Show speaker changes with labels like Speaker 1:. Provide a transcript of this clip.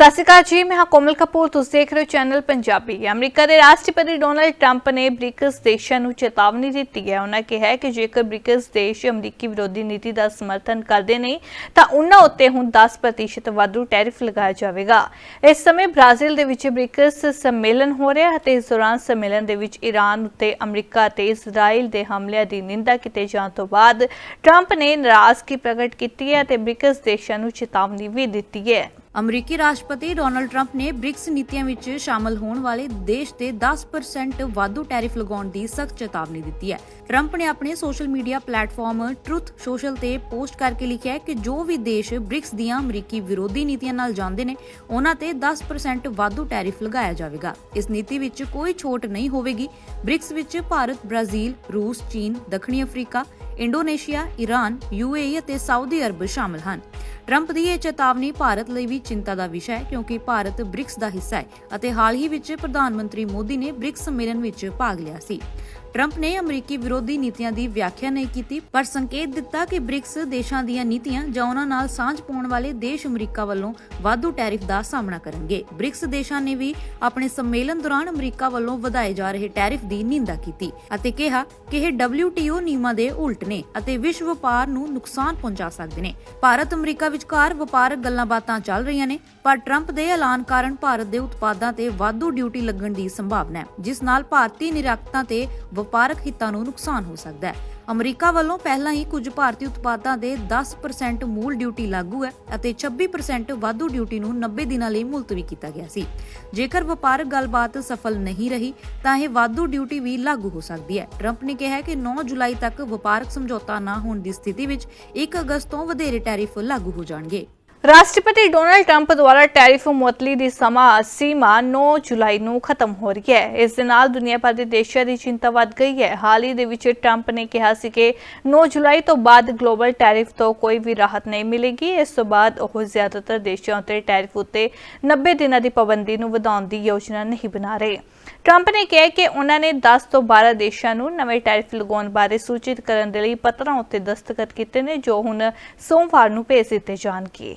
Speaker 1: ਸਤਿ ਸ਼੍ਰੀ ਅਕਾਲ ਜੀ, ਮੈਂ ਹਾਂ ਕੋਮਲ ਕਪੂਰ। ਤੁਸੀਂ ਦੇਖ ਰਹੇ ਹੋ ਚੈਨਲ ਪੰਜਾਬੀ। ਅਮਰੀਕਾ ਦੇ ਰਾਸ਼ਟਰਪਤੀ ਡੋਨਾਲਡ ਟਰੰਪ ਨੇ ਬ੍ਰਿਕਸ ਦੇਸ਼ਾਂ ਨੂੰ ਚੇਤਾਵਨੀ ਦਿੱਤੀ ਹੈ। ਉਹਨਾਂ ਕਿਹਾ ਕਿ ਜੇਕਰ ਬ੍ਰਿਕਸ ਦੇਸ਼ ਅਮਰੀਕੀ ਵਿਰੋਧੀ ਨੀਤੀ ਦਾ ਸਮਰਥਨ ਕਰਦੇ ਨੇ, ਤਾਂ ਉਹਨਾਂ ਉੱਤੇ ਹੁਣ 10% ਵਾਧੂ ਟੈਰਿਫ ਲਗਾਇਆ ਜਾਵੇਗਾ। ਇਸ ਸਮੇਂ ਬ੍ਰਾਜ਼ੀਲ ਦੇ ਵਿੱਚ ਬ੍ਰਿਕਸ ਸੰਮੇਲਨ ਹੋ ਰਿਹਾ ਹੈ ਅਤੇ ਇਸ ਦੌਰਾਨ ਸੰਮੇਲਨ ਦੇ ਵਿੱਚ ਈਰਾਨ ਉੱਤੇ ਅਮਰੀਕਾ ਤੇ ਇਜ਼ਰਾਈਲ ਦੇ ਹਮਲਿਆਂ ਦੀ ਨਿੰਦਾ ਕੀਤੇ ਜਾਣ ਤੋਂ ਬਾਅਦ ਟਰੰਪ ਨੇ ਨਾਰਾਜ਼ਗੀ ਪ੍ਰਗਟ ਕੀਤੀ ਹੈ ਅਤੇ ਬ੍ਰਿਕਸ ਦੇਸ਼ਾਂ ਨੂੰ ਚੇਤਾਵਨੀ ਵੀ ਦਿੱਤੀ ਹੈ।
Speaker 2: ਅਮਰੀਕੀ ਰਾਸ਼ਟਰਪਤੀ ਡੋਨਾਲਡ ਟਰੰਪ ਨੇ ਬ੍ਰਿਕਸ ਨੀਤੀਆਂ ਵਿੱਚ ਸ਼ਾਮਲ ਹੋਣ ਵਾਲੇ ਦੇਸ਼ ਤੇ 10% ਵਾਧੂ ਟੈਰਿਫ ਲਗਾਉਣ ਦੀ ਸਖਤ ਚੇਤਾਵਨੀ ਦਿੱਤੀ ਹੈ। ਟਰੰਪ ਨੇ ਆਪਣੇ social media platform Truth Social ਤੇ ਪੋਸਟ ਕਰਕੇ ਲਿਖਿਆ ਹੈ ਕਿ ਜੋ ਵੀ ਦੇਸ਼ ਬ੍ਰਿਕਸ ਦੀਆਂ ਅਮਰੀਕੀ ਵਿਰੋਧੀ ਨੀਤੀਆਂ ਨਾਲ ਜਾਂਦੇ ਨੇ, ਉਹਨਾਂ ਤੇ 10% ਵਾਧੂ ਟੈਰਿਫ ਲਗਾਇਆ ਜਾਵੇਗਾ। ਇਸ ਨੀਤੀ ਵਿੱਚ ਕੋਈ ਛੋਟ ਨਹੀਂ ਹੋਵੇਗੀ। ਬ੍ਰਿਕਸ ਵਿੱਚ ਭਾਰਤ, ਬ੍ਰਾਜ਼ੀਲ, ਰੂਸ, ਚੀਨ, ਦੱਖਣੀ ਅਫਰੀਕਾ ਇੰਡੋਨੇਸ਼ੀਆ ਈਰਾਨ ਯੂਏਈ ਅਤੇ ਸਾਊਦੀ ਅਰਬ ਸ਼ਾਮਲ ਹਨ। ਟਰੰਪ ਦੀ ਇਹ ਚੇਤਾਵਨੀ ਭਾਰਤ ਲਈ ਵੀ ਚਿੰਤਾ ਦਾ ਵਿਸ਼ਾ ਹੈ, ਕਿਉਂਕਿ ਭਾਰਤ ਬ੍ਰਿਕਸ ਦਾ ਹਿੱਸਾ ਹੈ ਅਤੇ ਹਾਲ ਹੀ ਵਿੱਚ ਪ੍ਰਧਾਨ ਮੰਤਰੀ ਮੋਦੀ ਨੇ ਬ੍ਰਿਕਸ ਸੰਮੇਲਨ ਵਿੱਚ ਭਾਗ ਲਿਆ ਸੀ। ਟਰੰਪ ਨੇ ਅਮਰੀਕੀ ਵਿਰੋਧੀ ਨੀਤੀਆਂ ਦੀ ਵਿਆਖਿਆ ਨਹੀਂ ਕੀਤੀ, ਪਰ ਸੰਕੇਤ ਦਿੱਤਾ ਕਿ ਬ੍ਰਿਕਸ ਦੇਸ਼ਾਂ ਦੀਆਂ ਨੀਤੀਆਂ ਜਾਂ ਉਹਨਾਂ ਨਾਲ ਸਾਂਝ ਪਾਉਣ ਵਾਲੇ ਦੇਸ਼ ਅਮਰੀਕਾ ਵੱਲੋਂ ਵਾਧੂ ਟੈਰਿਫ ਦਾ ਸਾਹਮਣਾ ਕਰਨਗੇ। ਬ੍ਰਿਕਸ ਦੇਸ਼ਾਂ ਨੇ ਵੀ ਆਪਣੇ ਸੰਮੇਲਨ ਦੌਰਾਨ ਅਮਰੀਕਾ ਵੱਲੋਂ ਵਧਾਏ ਜਾ ਰਹੇ ਟੈਰਿਫ ਦੀ ਨਿੰਦਾ ਕੀਤੀ ਅਤੇ ਕਿਹਾ ਕਿ ਇਹ WTO ਨਿਯਮਾਂ ਦੇ ਉਲਟ ਨੇ ਅਤੇ ਵਿਸ਼ਵ ਵਪਾਰ ਨੂੰ ਨੁਕਸਾਨ ਪਹੁੰਚਾ ਸਕਦੇ ਨੇ। ਭਾਰਤ ਅਮਰੀਕਾ ਵਿਚਕਾਰ ਵਪਾਰਕ ਗੱਲਾਂ-ਬਾਤਾਂ ਚੱਲ ਰਹੀਆਂ ਨੇ, ਪਰ ਟਰੰਪ ਦੇ ਐਲਾਨ ਕਾਰਨ ਭਾਰਤ ਦੇ ਉਤਪਾਦਾਂ ਤੇ ਵਾਧੂ ਡਿਊਟੀ ਲੱਗਣ ਦੀ ਸੰਭਾਵਨਾ ਹੈ, ਜਿਸ ਨਾਲ ਭਾਰਤੀ ਨਿਰਯਾਤਕਾਂ ਤੇ ਵਪਾਰਕ ਹਿੱਤਾਂ ਨੂੰ ਨੁਕਸਾਨ ਹੋ ਸਕਦਾ ਹੈ। ਅਮਰੀਕਾ ਵੱਲੋਂ ਪਹਿਲਾਂ ਹੀ ਕੁਝ ਭਾਰਤੀ ਉਤਪਾਦਾਂ ਦੇ 10% ਮੂਲ ਡਿਊਟੀ ਲਾਗੂ ਹੈ ਅਤੇ 26% ਵਾਧੂ ਡਿਊਟੀ ਨੂੰ 90 ਦਿਨਾਂ ਲਈ ਮੁਲਤਵੀ ਕੀਤਾ ਗਿਆ ਸੀ। ਜੇਕਰ ਵਪਾਰਕ ਗੱਲਬਾਤ ਸਫਲ ਨਹੀਂ ਰਹੀ, ਤਾਂ ਇਹ ਵਾਧੂ ਡਿਊਟੀ ਵੀ ਲਾਗੂ ਹੋ ਸਕਦੀ ਹੈ। ਟਰੰਪ ਨੇ ਕਿਹਾ ਕਿ 9 ਜੁਲਾਈ ਤੱਕ ਵਪਾਰਕ ਸਮਝੌਤਾ ਨਾ ਹੋਣ ਦੀ ਸਥਿਤੀ ਵਿੱਚ 1 ਅਗਸਤ ਤੋਂ ਵਧੇਰੇ ਟੈਰਿਫ ਲਾਗੂ ਹੋ ਜਾਣਗੇ।
Speaker 1: ਰਾਸ਼ਟਰਪਤੀ ਡੋਨਲਡ ਟਰੰਪ ਦੁਆਰਾ ਟੈਰਿਫ ਮੁਅਤਲੀ ਦੀ ਸਮਾਂ ਸੀਮਾ 9 ਜੁਲਾਈ ਨੂੰ ਖਤਮ ਹੋ ਰਹੀ ਹੈ। ਇਸ ਦੇ ਨਾਲ ਦੁਨੀਆ ਭਰ ਦੇ ਦੇਸ਼ਾਂ ਦੀ ਚਿੰਤਾ ਵੱਧ ਗਈ ਹੈ। ਹਾਲ ਹੀ ਦੇ ਵਿੱਚ ਟਰੰਪ ਨੇ ਕਿਹਾ ਸੀ ਕਿ 9 ਜੁਲਾਈ ਤੋਂ ਬਾਅਦ ਗਲੋਬਲ ਟੈਰਿਫ ਤੋਂ ਕੋਈ ਵੀ ਰਾਹਤ ਨਹੀਂ ਮਿਲੇਗੀ। ਇਸ ਤੋਂ ਬਾਅਦ ਉਹ ਜ਼ਿਆਦਾਤਰ ਦੇਸ਼ਾਂ ਉੱਤੇ ਟੈਰਿਫ ਉੱਤੇ 90 ਦਿਨਾਂ ਦੀ ਪਾਬੰਦੀ ਨੂੰ ਵਧਾਉਣ ਦੀ ਯੋਜਨਾ ਨਹੀਂ ਬਣਾ ਰਹੇ। ਟਰੰਪ ਨੇ ਕਿਹਾ ਕਿ ਉਹਨਾਂ ਨੇ 10 ਤੋਂ 12 ਦੇਸ਼ਾਂ ਨੂੰ ਨਵੇਂ ਟੈਰਿਫ ਲਗਾਉਣ ਬਾਰੇ ਸੂਚਿਤ ਕਰਨ ਦੇ ਲਈ ਪੱਤਰਾਂ ਉੱਤੇ ਦਸਤਖਤ ਕੀਤੇ ਨੇ, ਜੋ ਹੁਣ ਸੋਮਵਾਰ ਨੂੰ ਭੇਜ ਦਿੱਤੇ ਜਾਣਗੇ।